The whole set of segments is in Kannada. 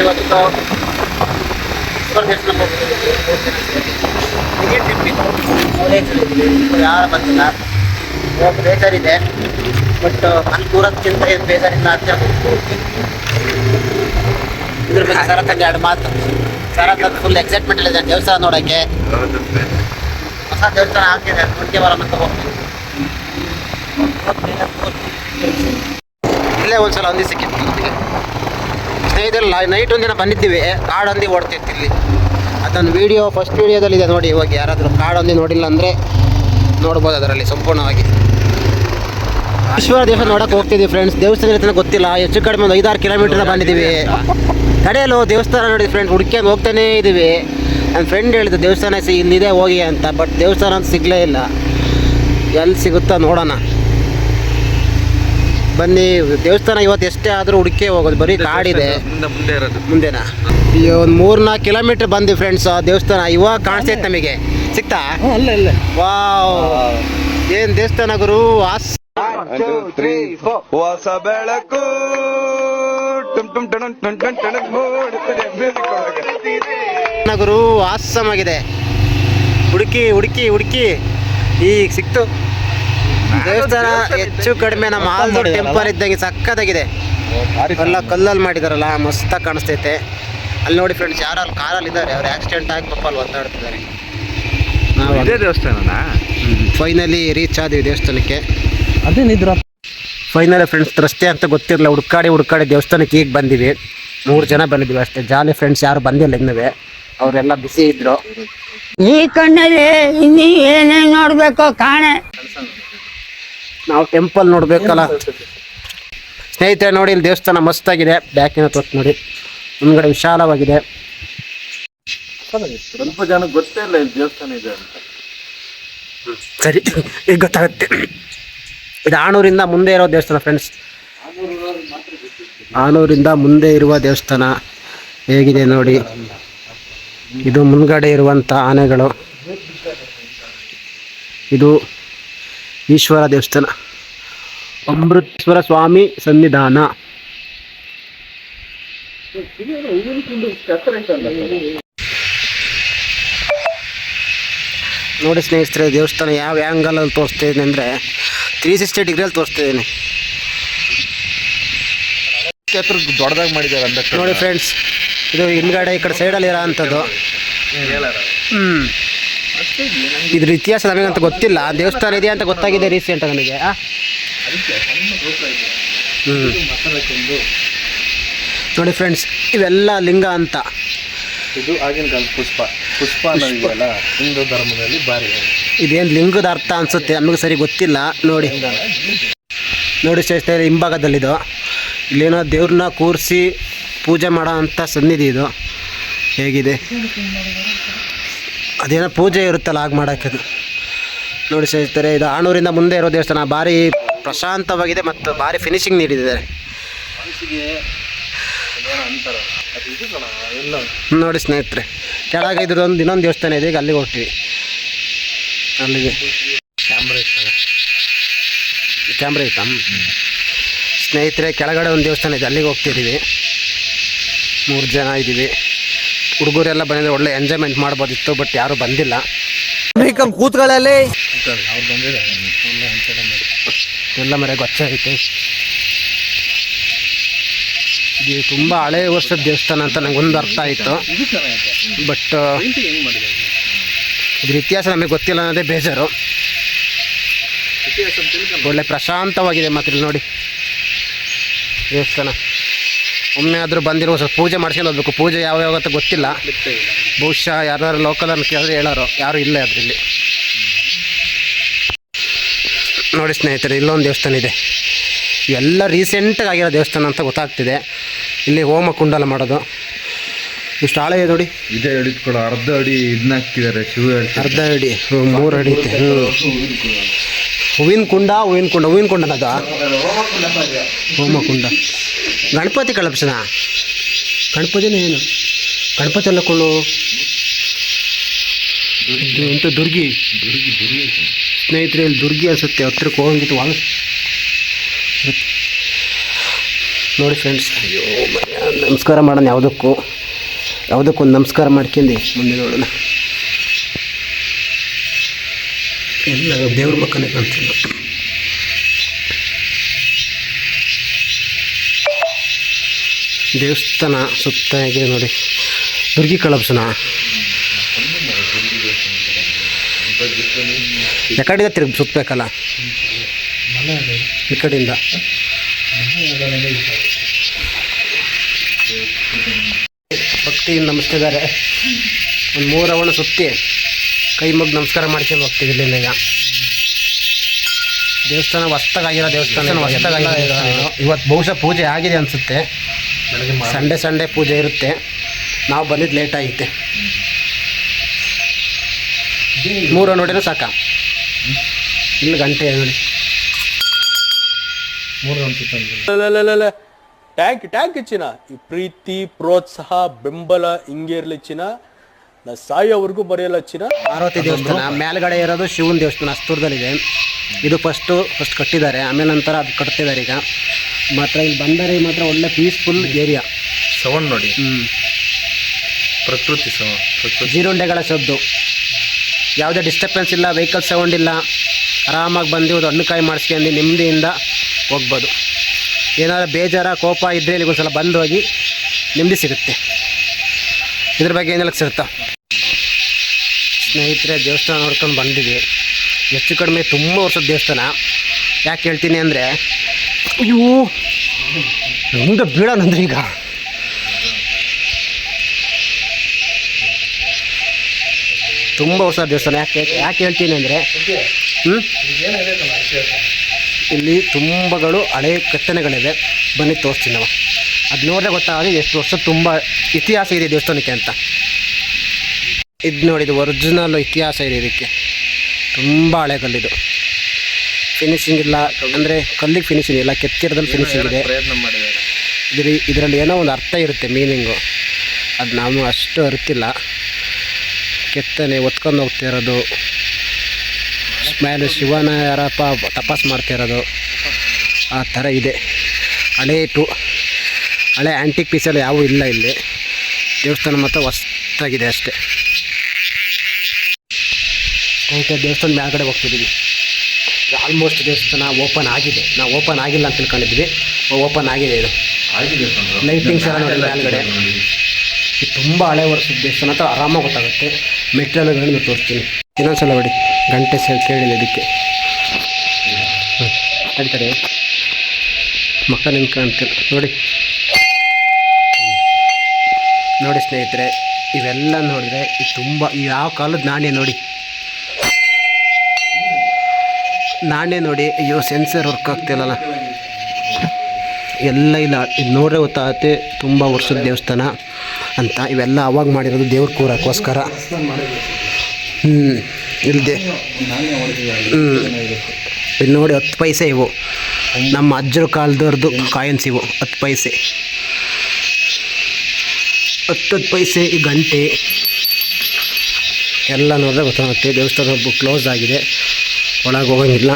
ಇವತ್ತು ಇದೇ ಇದು ಯಾರು ಬಂದಿಲ್ಲ ಹೋಗಿ ಬೇಜಾರಿದೆ ಬಟ್ ಅಲ್ಲಿ ಏನು ಬೇಜಾರಿಂದ ಅಂತ ಇದ್ರ ಬಗ್ಗೆ ಸರತ್ತಂಗೆ ಎರಡು ಮಾತು ಸರತ್ ಫುಲ್ ಎಕ್ಸೈಟ್ಮೆಂಟ್ ಇದೆ ದೇವಸ್ಥಾನ ನೋಡೋಕ್ಕೆ ಹೊಸ ದೇವಸ್ಥಾನ ಆಗ್ತಿದೆ ಮುಂದೆ ಬರ ಮತ್ತೆ ಹೋಗ್ತೀವಿ ಇಲ್ಲೇ ಒಂದ್ಸಲ ಒಂದಿ ಸಿಕ್ಕಿತ್ತು ಸ್ನೇಹಿತರೆ ನೈಟ್ ಒಂದಿನ ಬಂದಿದ್ದೀವಿ. ಕಾಡೊಂದಿ ಓಡ್ತಿತ್ತು ಇಲ್ಲಿ. ಅದೊಂದು ವಿಡಿಯೋ ಫಸ್ಟ್ ವೀಡಿಯೋದಲ್ಲಿ ಇದೆ ನೋಡಿ, ಇವಾಗ ಯಾರಾದರೂ ಕಾಡೊಂದಿ ನೋಡಿಲ್ಲ ಅಂದರೆ ನೋಡ್ಬೋದು ಅದರಲ್ಲಿ ಸಂಪೂರ್ಣವಾಗಿ. ಈಶ್ವರ ದೇವಸ್ಥಾನ ನೋಡಕ್ಕೆ ಹೋಗ್ತಿದ್ದೀವಿ ಫ್ರೆಂಡ್ಸ್ ದೇವಸ್ಥಾನ ಇರ್ತಾನೆ ಗೊತ್ತಿಲ್ಲ. ಹೆಚ್ಚು ಕಡಿಮೆ ಒಂದು ಐದಾರು ಕಿಲೋಮೀಟರ್ ಬಂದಿದ್ದೀವಿ. ಕಡೆಯಲ್ಲೂ ದೇವಸ್ಥಾನ ನೋಡಿ ಫ್ರೆಂಡ್ ಹುಡ್ಕೊಂಡು ಹೋಗ್ತಾನೇ ಇದ್ದೀವಿ. ನನ್ನ ಫ್ರೆಂಡ್ ಹೇಳಿದ್ದು ದೇವಸ್ಥಾನ ಸಿ ಇಲ್ಲಿದೆ ಹೋಗಿ ಅಂತ. ಬಟ್ ದೇವಸ್ಥಾನ ಅಂತ ಸಿಗಲೇ ಇಲ್ಲ. ಎಲ್ಲಿ ಸಿಗುತ್ತಾ ನೋಡೋಣ. ಬನ್ನಿ ದೇವಸ್ಥಾನ ಇವತ್ತು ಎಷ್ಟೇ ಆದರೂ ಹುಡುಕೇ ಹೋಗೋದು ಬರೀ ಕಾಡಿದೆ. ಮುಂದೆ ಇರೋದು. ಮುಂದೆನಾ? ಈ ಒಂದು ಮೂರ್ನಾಲ್ಕು ಕಿಲೋಮೀಟರ್ ಬಂದಿ ಫ್ರೆಂಡ್ಸ್ ದೇವಸ್ಥಾನ ಇವಾಗ ಕಾಣಿಸ್ತೈತೆ ನಮಗೆ. ಸಿಕ್ತಾ? ಅಲ್ಲ ಇಲ್ಲ. ವಾವ್. ಏನ್ ದೇವಸ್ಥಾನ ಗುರು? ಆಸ್ ಹೊಸ ಬೆಳಕು. ಟುಮ್ ಟುಮ್ ಟಣ್ ಟಣ್. ಗುರು ಆಗಿದೆ ಹುಡುಕಿ ಹುಡುಕಿ ಹುಡುಕಿ. ಈಗ ಸಿಕ್ತು. ದೇವಸ್ಥಾನ ಹೆಚ್ಚು ಕಡಿಮೆ ನಮ್ಮ ಹಾಲ್ದೊಡ್ಡ ಟೆಂಪಲ್ ಇದ್ದಂಗೆ ಸಕ್ಕತ್ತಾಗಿದೆ. ಎಲ್ಲ ಕಲ್ಲಲ್ಲಿ ಮಾಡಿದಾರಲ್ಲ ಮಸ್ತಾಗಿ ಕಾಣಿಸ್ತೈತೆ. ಅಲ್ಲಿ ನೋಡಿ ಫ್ರೆಂಡ್ಸ್ ಯಾರು ಅಲ್ಲಿ ಕಾರಲ್ಲಿ ಇದ್ದಾರೆ ಅವ್ರು ಆಕ್ಸಿಡೆಂಟ್ ಆಗಿ ಪಾಪ ಅಲ್ಲಿ ಒದ್ದಾಡ್ತಿದ್ದಾರೆ. ನಾವು ಇದೇ ದೇವಸ್ಥಾನನಾ? ಫೈನಲಿ ರೀಚ್ ಆದ್ವಿ ದೇವಸ್ಥಾನಕ್ಕೆ. ಅದೇನಿದ್ರ ಫೈನಲಿ ಫ್ರೆಂಡ್ಸ್ ರಸ್ತೆ ಅಂತ ಗೊತ್ತಿರಲಿಲ್ಲ ಹುಡ್ಕಾಡಿ ಹುಡ್ಕಾಡಿ ದೇವಸ್ಥಾನಕ್ಕೆ ಈಗ ಬಂದಿವಿ. ಮೂರು ಜನ ಬಂದಿದ್ವಿ ಅಷ್ಟೇ. ಜಾಲಿ ಫ್ರೆಂಡ್ಸ್ ಯಾರು ಬಂದಿಲ್ಲ ಇನ್ನೂ ಅವರೆಲ್ಲ ಬಿಸಿ ಇದ್ರು. ಈ ಕಣ್ಣಲ್ಲಿ ಇನ್ನೀ ಏನೇನು ನೋಡಬೇಕು ಕಾಣೆ. ನಾವು ಟೆಂಪಲ್ ನೋಡ್ಬೇಕಲ್ಲ. ಸ್ನೇಹಿತರೆ ನೋಡಿ ಇಲ್ಲಿ ದೇವಸ್ಥಾನ ಮಸ್ತಾಗಿದೆ. ಬ್ಯಾಕಿನ ತೊಟ್ಟು ನೋಡಿ. ಮುಂದ್ಗಡೆ ವಿಶಾಲವಾಗಿದೆ. ಸ್ವಲ್ಪ ಜನ ಗೊತ್ತೇ ಇಲ್ಲ ಇಲ್ಲಿ ದೇವಸ್ಥಾನ ಇದೆ ಅಂತ. ಸರಿ. ಈಗ ಗೊತ್ತಾಗುತ್ತೆ. ಇದು ಆಣೂರಿಂದ ಮುಂದೆ ಇರೋ ದೇವಸ್ಥಾನ ಫ್ರೆಂಡ್ಸ್ ಆನೂರಿಂದ ಮುಂದೆ ಇರುವ ದೇವಸ್ಥಾನ ಹೇಗಿದೆ ನೋಡಿ. ಇದು ಮುಂದ್ಗಡೆ ಇರುವಂಥ ಆನೆಗಳು. ಇದು ಈಶ್ವರ ದೇವಸ್ಥಾನ. ಅಮೃತೇಶ್ವರ ಸ್ವಾಮಿ ಸನ್ನಿಧಾನ. ನೋಡಿ ಸ್ನೇಹಿತರೆ, ದೇವಸ್ಥಾನ ಯಾವ ಆ್ಯಂಗಲಲ್ಲಿ ತೋರಿಸ್ತಾ ಇದ್ದೀನಿ ಅಂದರೆ ತ್ರೀ ಸಿಕ್ಸ್ಟಿ ಡಿಗ್ರಿಯಲ್ಲಿ ತೋರಿಸ್ತಾ ಇದ್ದೀನಿ ದೊಡ್ಡದಾಗಿ ಮಾಡಿದ್ದಾರೆ ನೋಡಿ ಫ್ರೆಂಡ್ಸ್ ಇದು ಹಿಂದ್ಗಡೆ ಈ ಕಡೆ ಸೈಡಲ್ಲಿ ಇರೋ ಅಂಥದ್ದು ಹ್ಞೂ ಇದ್ರ ಇತಿಹಾಸ ನಮಗಂತ ಗೊತ್ತಿಲ್ಲ. ದೇವಸ್ಥಾನ ಇದೆ ಅಂತ ಗೊತ್ತಾಗಿದೆ ರೀಸೆಂಟ್ ನನಗೆ? ಹ್ಮ್. ನೋಡಿ ಫ್ರೆಂಡ್ಸ್ ಇವೆಲ್ಲ ಲಿಂಗ ಅಂತ. ಇದು ಆಗಿನ ಪುಷ್ಪ. ಪುಷ್ಪ ಹಿಂದೂ ಧರ್ಮದಲ್ಲಿ ಬಾರಿ ಇದೇನು ಲಿಂಗದ ಅರ್ಥ ಅನ್ಸುತ್ತೆ? ನಮಗೆ ಸರಿ ಗೊತ್ತಿಲ್ಲ. ನೋಡಿ. ನೋಡಿ ಸ್ನೇಹಿತರೆ ಹಿಂಭಾಗದಲ್ಲಿದು. ಇಲ್ಲೇನೋ ದೇವ್ರನ್ನ ಕೂರಿಸಿ ಪೂಜೆ ಮಾಡೋ ಅಂಥ ಸನ್ನಿಧಿ ಇದು. ಹೇಗಿದೆ? ಅದೇನೋ ಪೂಜೆ ಇರುತ್ತಲ್ಲ ಆಗ ಮಾಡೋಕ್ಕೆ ನೋಡಿ ಸ್ನೇಹಿತರೆ, ಇದು ಆಣೂರಿಂದ ಮುಂದೆ ಇರೋ ದೇವಸ್ಥಾನ. ಭಾರಿ ಪ್ರಶಾಂತವಾಗಿದೆ ಮತ್ತು ಭಾರಿ ಫಿನಿಶಿಂಗ್ ನೀಡಿದ್ದಾರೆ. ನೋಡಿ ಸ್ನೇಹಿತರೆ, ಕೆಳಗೆ ಒಂದು ಇನ್ನೊಂದು ದೇವಸ್ಥಾನ ಇದೆ, ಈಗ ಅಲ್ಲಿಗೆ ಹೋಗ್ತೀವಿ ಅಲ್ಲಿಗೆ. ಕ್ಯಾಮ್ರಾ ಇತ್ತ ಸ್ನೇಹಿತರೆ, ಕೆಳಗಡೆ ಒಂದು ದೇವಸ್ಥಾನ ಇದೆ, ಅಲ್ಲಿಗೆ ಹೋಗ್ತಿದ್ದೀವಿ. ಮೂರು ಜನ ಇದ್ದೀವಿ. ಹುಡುಗರೆಲ್ಲ ಬಂದಿದ್ರೆ ಒಳ್ಳೆ ಎಂಜಾಯ್ಮೆಂಟ್ ಮಾಡ್ಬೋದಿತ್ತು ಬಟ್ ಯಾರು ಬಂದಿಲ್ಲ. ಕೂತ್ಗಳಲ್ಲಿ ಎಲ್ಲ ಮರೆ ಗೊಚ್ಚ ಐತೆ. ಇದು ತುಂಬ ಹಳೆ ವರ್ಷದ ದೇವಸ್ಥಾನ ಅಂತ ನಂಗೊಂದು ಅರ್ಥ ಆಯಿತು. ಬಟ್ ಇದ್ರ ಇತಿಹಾಸ ನಮಗೆ ಗೊತ್ತಿಲ್ಲ ಅನ್ನೋದೇ ಬೇಜಾರು. ಒಳ್ಳೆ ಪ್ರಶಾಂತವಾಗಿದೆ ಮಾತ್ರ ನೋಡಿ. ದೇವಸ್ಥಾನ. ಒಮ್ಮೆ ಆದರೂ ಬಂದಿರೋ ಸ್ವಲ್ಪ ಪೂಜೆ ಮಾಡ್ಸ್ಕೊಂಡು ಹೋಗ್ಬೇಕು. ಪೂಜೆ ಯಾವ ಯಾವ ಅಂತ ಗೊತ್ತಿಲ್ಲ. ಬಹುಶಃ ಯಾರು ಲೋಕಲನ್ನು ಕೇಳಿದ್ರೆ ಹೇಳೋರು. ಯಾರು ಇಲ್ಲ ಅದರಲ್ಲಿ. ನೋಡಿ ಸ್ನೇಹಿತರೆ ಇಲ್ಲೊಂದು ದೇವಸ್ಥಾನ ಇದೆ. ಎಲ್ಲ ರೀಸೆಂಟಾಗಿ ಆಗಿರೋ ದೇವಸ್ಥಾನ ಅಂತ ಗೊತ್ತಾಗ್ತಿದೆ. ಇಲ್ಲಿ ಹೋಮ ಕುಂಡಲ ಮಾಡೋದು. ಇಷ್ಟು ಆಳೆ ಇದೆ ನೋಡಿ ಇದೇ ಅರ್ಧ ಅಡಿ ಇದನ್ನ ಹಾಕ್ತಿದ್ದಾರೆ ಶಿವ ಅರ್ಧ ಅಡಿ ಮೂರು ಅಡಿ ಐತೆ ಹೂವಿನ ಕುಂಡ ಹೂವಿನ ಕುಂಡ ಹೂವಿನ ಕುಂಡ. ಅದು ಹೋಮ ಕುಂಡ. ಗಣಪತಿ ಕಳಪ್ಸನ? ಗಣಪತಿನ ಏನು? ಗಣಪತಿ ಎಲ್ಲ ಕೊಳ್ಳು? ಅಂತ ದುರ್ಗಿ? ಸ್ನೇಹಿತರೆ ಇಲ್ಲಿ ದುರ್ಗಿ ಅನ್ಸುತ್ತೆ ಹತ್ರಕ್ಕೆ ಹೋಗಂಗಿತ್ತು ವಾಲ್. ನೋಡಿ ಫ್ರೆಂಡ್ಸ್ ಅಯ್ಯೋ. ನಮಸ್ಕಾರ ಮಾಡೋಣ ಯಾವುದಕ್ಕೂ. ಯಾವುದಕ್ಕೂ ಒಂದು ನಮಸ್ಕಾರ ಮಾಡ್ಕೊಂಡು ಮುಂದೆ ನೋಡೋಣ. ಎಲ್ಲ ದೇವ್ರ ಮಕ್ಕಳೇ ಕಾಣ್ತಿಲ್ಲ. ದೇವಸ್ಥಾನ ಸುತ್ತ ಹೇಗಿದೆ ನೋಡಿ. ದುರ್ಗಿ ಕಳಬ್ಸನ ಯಾಕಡೆಯಿಂದ ತಿರುಗಿ ಸುತ್ತಬೇಕಲ್ಲ? ಈ ಕಡೆಯಿಂದ. ಭಕ್ತಿಯಿಂದ ನಮಸ್ತಿದ್ದಾರೆ. ಒಂದು ಮೂರು ರವಣ ಸುತ್ತಿ ಕೈ ಮುಗಿ ನಮಸ್ಕಾರ ಮಾಡ್ಕೊಂಡು ಹೋಗ್ತೀವಿ ಇಲ್ಲಿಂದ ಈಗ. ದೇವಸ್ಥಾನ ಹೊಸ್ತಾಗಿರೋ ದೇವಸ್ಥಾನ ಹೊಸ್ತಾಗಿರೋ ಇವತ್ತು ಬಹುಶಃ ಪೂಜೆ ಆಗಿದೆ ಅನಿಸುತ್ತೆ. ಸಂಡೇ ಸಂಡೇ ಪೂಜೆ ಇರುತ್ತೆ. ನಾವು ಬಂದಿದ್ದು ಲೇಟ್ ಆಗಿತ್ತೆ ಮೂರು ನೋಡಿದ್ರೆ ಸಾಕ. ಇಲ್ಲಿ ಗಂಟೆ ನೋಡಿ. ಟ್ಯಾಂಕ್ ಟ್ಯಾಂಕ್ ಚಿನ್ನ. ಈ ಪ್ರೀತಿ ಪ್ರೋತ್ಸಾಹ ಬೆಂಬಲ ಹಿಂಗೆ ಇರಲಿ ಚಿನ್ನ. ನಾ ಸಾಯೋವರೆಗೂ ಬರೆಯಲ್ಲ ಚಿನ್ನ. ಪಾರ್ವತಿ ದೇವಸ್ಥಾನ ಮೇಲ್ಗಡೆ ಇರೋದು ಶಿವನ ದೇವಸ್ಥಾನ ಅಸ್ತೂರದಲ್ಲಿದೆ. ಇದು ಫಸ್ಟು ಫಸ್ಟ್ ಕಟ್ಟಿದ್ದಾರೆ. ಆಮೇಲೆ ನಂತರ ಅದು ಕಟ್ತಿದ್ದಾರೆ ಈಗ. ಮಾತ್ರ ಇಲ್ಲಿ ಬಂದರೆ ಮಾತ್ರ ಒಳ್ಳೆ ಪೀಸ್ಫುಲ್ ಏರಿಯಾ ಸೌಂಡ್ ನೋಡಿ. ಹ್ಞೂ ಪ್ರಕೃತಿ ಸೌಂಡ್ ಪ್ರಕೃತಿ. ಜೀರುಂಡೆಗಳ ಸದ್ದು. ಯಾವುದೇ ಡಿಸ್ಟರ್ಬೆನ್ಸ್ ಇಲ್ಲ ವೆಹಿಕಲ್ ಸೌಂಡ್ ಇಲ್ಲ ಆರಾಮಾಗಿ ಬಂದು ಒಂದು ಹಣ್ಣುಕಾಯಿ ಮಾಡಿಸ್ಕೊಂಡು ನೆಮ್ಮದಿಯಿಂದ ಹೋಗ್ಬೋದು. ಏನಾದ್ರು ಬೇಜಾರ ಕೋಪ ಇದ್ದರೆ ಇಲ್ಲಿಗೆ ಒಂದ್ಸಲ ಬಂದು ಹೋಗಿ ನೆಮ್ಮದಿ ಸಿಗುತ್ತೆ. ಇದ್ರ ಬಗ್ಗೆ ಏನೆಲ್ಲ ಸಿಗುತ್ತಾ ಸ್ನೇಹಿತರೆ ದೇವಸ್ಥಾನ ನೋಡ್ಕೊಂಡು ಬಂದಿದ್ವಿ. ಹೆಚ್ಚು ಕಡಿಮೆ ತುಂಬ ವರ್ಷದ ದೇವಸ್ಥಾನ. ಯಾಕೆ ಹೇಳ್ತೀನಿ ಅಂದರೆ ಅಯ್ಯೋ. ಮುಂದೆ ಬೀಳೋಣಂದ್ರೆ ಈಗ. ತುಂಬ ಹೊಸ ದೇವಸ್ಥಾನ. ಯಾಕೆ ಯಾಕೆ ಹೇಳ್ತೀನಿ ಅಂದರೆ ಹ್ಞೂ ಇಲ್ಲಿ ತುಂಬಗಳು ಹಳೆ ಕೆತ್ತನೆಗಳಿವೆ. ಬನ್ನಿ ತೋರಿಸ್ತೀನಿ ನಾವು. ಅದು ನೋಡಿದ್ರೆ ಗೊತ್ತಾಗಲಿ ಎಷ್ಟು ವರ್ಷ ತುಂಬ ಇತಿಹಾಸ ಇದೆ ದೇವಸ್ಥಾನಕ್ಕೆ ಅಂತ. ಇದು ನೋಡಿದ್ದು ಒರಿಜಿನಲ್ ಇತಿಹಾಸ ಇದೆ ಇದಕ್ಕೆ. ತುಂಬ ಹಳೆ ಫಿನಿಶಿಂಗ್ ಇಲ್ಲ ಅಂದರೆ ಕಲ್ಲಿಗೆ ಫಿನಿಶಿಂಗ್ ಇಲ್ಲ ಕೆತ್ತಿರದಲ್ಲಿ ಫಿನಿಶಿಂಗ್ ಇದೆ. ಪ್ರಯತ್ನ ಮಾಡಿದ್ದಾರೆ. ಇದ್ರ ಇದರಲ್ಲಿ ಏನೋ ಒಂದು ಅರ್ಥ ಇರುತ್ತೆ ಮೀನಿಂಗು ಅದು ನಾವು ಅಷ್ಟು ಅರಿತಿಲ್ಲ. ಕೆತ್ತನೆ ಒತ್ಕೊಂಡು ಹೋಗ್ತಿರೋದು ಮೇಲೆ ಶಿವನ ಯಾರಪ್ಪ ತಪಾಸ್ ಮಾಡ್ತಿರೋದು ಆ ಥರ ಇದೆ. ಹಳೆ ಟು ಹಳೆ ಆ್ಯಂಟಿಕ್ ಪೀಸಲ್ಲಿ ಯಾವೂ ಇಲ್ಲ ಇಲ್ಲಿ. ದೇವಸ್ಥಾನ ಮಾತ್ರ ಹೊಸ್ತಾಗಿದೆ ಅಷ್ಟೇ. ಓಕೆ ದೇವಸ್ಥಾನ ಮೇಲ್ಗಡೆ ಹೋಗ್ತಿದ್ದೀವಿ ಆಲ್ಮೋಸ್ಟ್ ದೇವಸ್ಥಾನ ಓಪನ್ ಆಗಿದೆ. ನಾವು ಓಪನ್ ಆಗಿಲ್ಲ ಅಂತ ತಿಳ್ಕೊಂಡಿದ್ವಿ. ಓಪನ್ ಆಗಿದೆ ಇದು. ಲೈಟಿಂಗ್ಸ್ ಎಲ್ಲ ನೋಡಿ. ಮೇಲ್ಗಡೆ ಇದು ತುಂಬ ಹಳೆ ವರ್ಷದ ದೇವಸ್ಥಾನ ಅಂತ ಆರಾಮಾಗಿ ಗೊತ್ತಾಗುತ್ತೆ. ಮೆಟ್ರಿಯಲ್ಗಳನ್ನು ತೋರಿಸ್ತೀನಿ. ಇನ್ನೊಂದ್ಸಲ ನೋಡಿ. ಗಂಟೆ ಸಹ ಕೇಳಿಲ್ಲ ಇದಕ್ಕೆ. ಹ್ಮ್. ತಡೀತಾರೆ ಮಕ್ಕ ನಿಂತ್ಕೊಂತೀನಿ ನೋಡಿ. ನೋಡಿ ಸ್ನೇಹಿತರೆ ಇವೆಲ್ಲ ನೋಡಿದ್ರೆ ಇದು ತುಂಬ ಯಾವ ಕಾಲದ ನಾಣ್ಯ ನೋಡಿ. ನಾಣ್ಯ ನೋಡಿ, ಅಯ್ಯೋ ಸೆನ್ಸರ್ ವರ್ಕ್ ಆಗ್ತಿಲ್ಲಲ್ಲ. ಎಲ್ಲ ಇಲ್ಲ, ಇದು ನೋಡ್ರೆ ಗೊತ್ತಾಗುತ್ತೆ, ತುಂಬ ವರ್ಷದ ದೇವಸ್ಥಾನ ಅಂತ. ಇವೆಲ್ಲ ಅವಾಗ ಮಾಡಿರೋದು ದೇವ್ರ ಕೂರಕ್ಕೋಸ್ಕರ. ಹ್ಞೂ ಇಲ್ಲದೆ ಹ್ಞೂ ಇದು ನೋಡಿ ಹತ್ತು ಪೈಸೆ ಇವು. ನಮ್ಮ ಅಜ್ಜರ ಕಾಲದವ್ರದ್ದು ಕಾಯನ್ಸ್ ಇವು, ಹತ್ತು ಪೈಸೆ. ಹತ್ತು ಹತ್ತು ಪೈಸೆ ಈ ಗಂಟೆ. ಎಲ್ಲ ನೋಡಿದ್ರೆ ಗೊತ್ತಾಗುತ್ತೆ ದೇವಸ್ಥಾನ ಕ್ಲೋಸ್ ಆಗಿದೆ. ಒಳಗೆ ಹೋಗಂಗಿಲ್ಲ.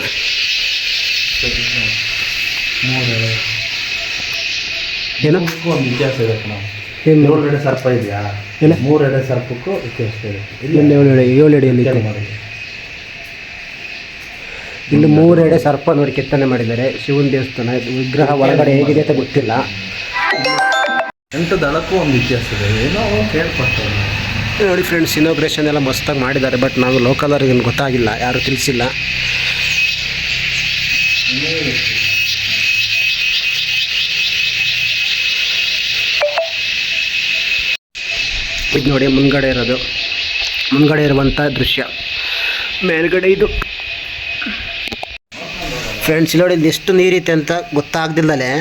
ಏನು? ಇದೆ ಕಣ ಏನು? ಏಳು ಎಡೆ ಸರ್ಪ ಇದೆಯಾ? ಇಲ್ಲ. ಮೂರು ಎಡೆ ಸರ್ಪಕ್ಕೂ ವ್ಯತ್ಯಾಸ ಇದೆ. ಇಲ್ಲಿ. ಏಳು ಎಡೆ ಏಳು ಎಡೆಯಲ್ಲಿ. ಇಲ್ಲಿ ಮೂರೆಡೆ ಸರ್ಪ ನೋಡಿ ಕೆತ್ತನೆ ಮಾಡಿದ್ದಾರೆ. ಶಿವನ ದೇವಸ್ಥಾನ ವಿಗ್ರಹ ಒಳಗಡೆ ಹೇಗಿದೆ ಅಂತ ಗೊತ್ತಿಲ್ಲ. ಎಂಟು ದಳಕ್ಕೂ ಒಂದು ಇತಿಹಾಸ ಇದೆ. ಏನೋ ಕೇಳ್ಪಟ್ಟೆ ನೋಡಿ ಫ್ರೆಂಡ್ಸ್ ಇನೋಗ್ರೇಷನ್ ಎಲ್ಲ ಮಸ್ತಾಗಿ ಮಾಡಿದ್ದಾರೆ ಬಟ್ ನಾವು ಲೋಕಲ್ ಅವ್ರಿಗೆ ಗೊತ್ತಾಗಿಲ್ಲ, ಯಾರು ತಿಳಿಸಿಲ್ಲ. ಇದು ನೋಡಿ ಮುಂದ್ಗಡೆ ಇರೋದು. ಮುಂದ್ಗಡೆ ಇರುವಂಥ ದೃಶ್ಯ. ಮೇಲ್ಗಡೆ ಇದು. ಫ್ರೆಂಡ್ಸ್ ಇಲ್ಲಿ ನೋಡಿ ಎಷ್ಟು ನೀರಿದೆ ಅಂತ ಗೊತ್ತಾಗ್ದಿಲ್ಲದೆ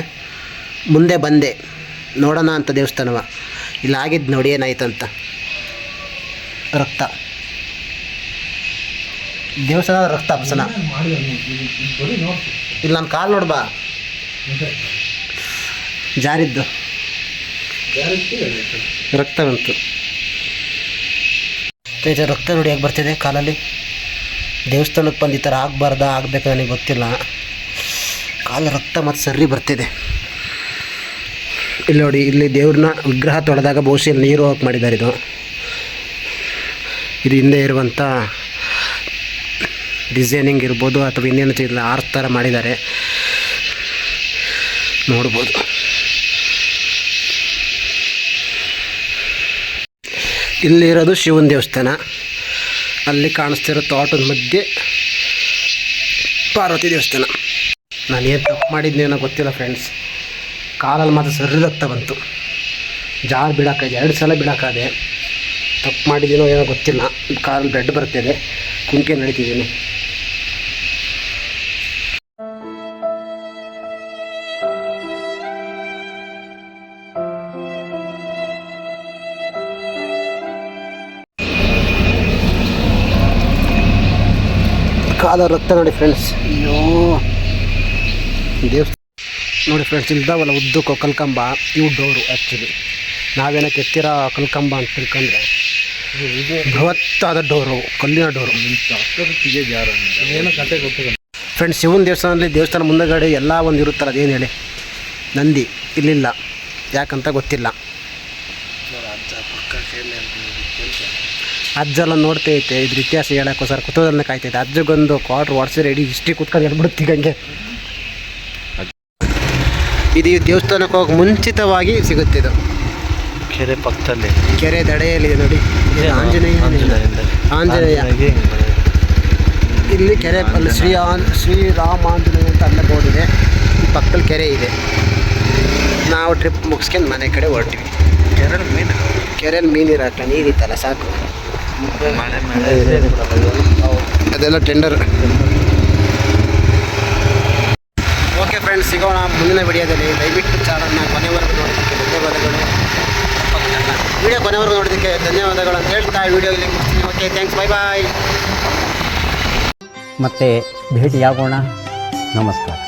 ಮುಂದೆ ಬಂದೆ. ನೋಡೋಣ ಅಂತ ದೇವಸ್ಥಾನವ. ಇಲ್ಲಿ, ಆಗಿದ್ದು ನೋಡಿ ಏನಾಯ್ತಂತ ರಕ್ತ. ದೇವಸ್ಥಾನದ ರಕ್ತ ಅಪ್ಸನ. ಇಲ್ಲಿ ನನ್ನ ಕಾಲು ನೋಡ್ಬಾ ಜಾರಿದ್ದು. ರಕ್ತ ಬಂತು. ರಕ್ತ ನೋಡಿ ಹೇಗೆ ಬರ್ತಿದೆ ಕಾಲಲ್ಲಿ? ದೇವಸ್ಥಾನಕ್ಕೆ ಬಂದು ಈ ಥರ ಆಗಬಾರ್ದ, ಆಗಬೇಕು ನನಗೆ ಗೊತ್ತಿಲ್ಲ. ಕಾಲು ರಕ್ತ ಮತ್ತು ಸರ್ರಿ ಬರ್ತಿದೆ. ಇಲ್ಲಿ ನೋಡಿ, ಇಲ್ಲಿ ದೇವ್ರನ್ನ ವಿಗ್ರಹ ತೊಳೆದಾಗ ಬಹುಶಃ ನೀರು ಹೋಗಿ ಮಾಡಿದ್ದಾರೆ ಇದು. ಇದು ಹಿಂದೆ ಇರುವಂಥ ಡಿಸೈನಿಂಗ್ ಇರ್ಬೋದು ಅಥವಾ ಇನ್ನೇನು ಇಲ್ಲ ಆರ್ಸ್ ಥರ ಮಾಡಿದ್ದಾರೆ. ನೋಡ್ಬೋದು. ಇಲ್ಲಿರೋದು ಶಿವನ ದೇವಸ್ಥಾನ. ಅಲ್ಲಿ ಕಾಣಿಸ್ತಿರೋ ತೋಟದ ಮಧ್ಯೆ ಪಾರ್ವತಿ ದೇವಸ್ಥಾನ. ನಾನು ಏನು ತಪ್ಪು ಮಾಡಿದ್ನೇನೋ ಗೊತ್ತಿಲ್ಲ ಫ್ರೆಂಡ್ಸ್ ಕಾಲಲ್ಲಿ ಮಾತ್ರ ಸರಿ ರಕ್ತ ಬಂತು. ಜಾರ್ ಬಿಡೋಕ್ಕಾದೆ ಎರಡು ಸಲ ಬಿಡೋಕ್ಕಾದೆ ತಪ್ಪು ಮಾಡಿದ್ದೀನೋ ಏನೋ ಗೊತ್ತಿಲ್ಲ. ಕಾರಲ್ಲಿ ಬ್ರೆಡ್ ಬರ್ತಿದೆ ಕುಂಕೆ ನಡೀತಿದ್ದೀನಿ ಕಾಲ ರಕ್ತ ನೋಡಿ ಫ್ರೆಂಡ್ಸ್ ಅಯ್ಯೋ. ದೇವಸ್ಥಾನ. ನೋಡಿ ಫ್ರೆಂಡ್ಸ್ ಇಲ್ದಾವಲ್ಲ ಉದ್ದಕ್ಕೂ ಕಲ್ಕಂಬ ಇವು ಡೋರು ಆ್ಯಕ್ಚುಲಿ ನಾವೇನೋ ಕೆತ್ತಿರೋ ಕಲ್ಕಂಬ ಅಂತ ತಿಳ್ಕೊಂಡ್ರೆ. ಬೃಹತ್ತಾದ ಡೋರು ಕಲ್ಲಿನ ಡೋರು. ಏನು ಕತೆ ಗೊತ್ತಿಲ್ಲ. ಫ್ರೆಂಡ್ಸ್ ಶಿವನ ದೇವಸ್ಥಾನದಲ್ಲಿ ದೇವಸ್ಥಾನ ಮುಂದಗಡೆ ಎಲ್ಲ ಒಂದು ಇರುತ್ತಲ್ಲ ಅದೇನು ಹೇಳಿ? ನಂದಿ ಇಲ್ಲಿಲ್ಲ. ಯಾಕಂತ ಗೊತ್ತಿಲ್ಲ. ಅಜ್ಜೆಲ್ಲ ನೋಡ್ತಾ ಐತೆ ಇದ್ರ ಇತಿಹಾಸ ಹೇಳೋಕ್ಕೋಸ್ಕರ ಕುತೂಹಲನ ಕಾಯ್ತೈತೆ ಅಜ್ಜಗೊಂದು ಕ್ವಾರ್ಟರ್ ವಾಟ್ಸಿದ್ರೆ ಇಡೀ ಹಿಸ್ಟ್ರಿ ಕುತ್ಕೊಂಡು ಹೇಳ್ಬಿಡುತ್ತೀಗ ಹಂಗೆ ಇದು ದೇವಸ್ಥಾನಕ್ಕೆ ಹೋಗಿ ಮುಂಚಿತವಾಗಿ ಸಿಗುತ್ತಿದ್ದು ಕೆರೆ ಪಕ್ಕದಲ್ಲಿ. ಕೆರೆ ದಡೆಯಲ್ಲಿದೆ ನೋಡಿ. ಇದು ಆಂಜನೇಯ ಆಂಜನೇಯ ಇಲ್ಲಿ ಕೆರೆ ಅಲ್ಲಿ ಶ್ರೀ ಆನ್ ಶ್ರೀರಾಮ ಆಂಜನೇಯ ಅಂತ ಅಲ್ಲ ಬೋರ್ಡ್ ಇದೆ. ಈ ಪಕ್ಕದಲ್ಲಿ ಕೆರೆ ಇದೆ. ನಾವು ಟ್ರಿಪ್ ಮುಗಿಸ್ಕೊಂಡು ಮನೆ ಕಡೆ ಹೊರಟಿವಿ. ಕೆರೆ ಮೀನು ಕೆರೆಯಲ್ಲಿ ಮೀನಿರಕ್ಕ ನೀರಿತ್ತಲ್ಲ ಸಾಕು. ಅದೆಲ್ಲ ಟೆಂಡರ್ ಓಕೆ ಫ್ರೆಂಡ್ಸ್ ಸಿಗೋಣ ಮುಂದಿನ ವಿಡಿಯೋದಲ್ಲಿ ದಯವಿಟ್ಟು ಚಾನಲ್ನ ಕೊನೆವರೆಗೂ ನೋಡೋದಕ್ಕೆ ಧನ್ಯವಾದಗಳು ವಿಡಿಯೋ ಕೊನೆವರೆಗೂ ನೋಡೋದಕ್ಕೆ ಧನ್ಯವಾದಗಳು ಅಂತ ಹೇಳ್ತಾ ವಿಡಿಯೋ ಇಲ್ಲಿ ಓಕೆ ಥ್ಯಾಂಕ್ಸ್ ಬೈ ಬಾಯ್ ಮತ್ತೆ ಭೇಟಿಯಾಗೋಣ. ನಮಸ್ಕಾರ.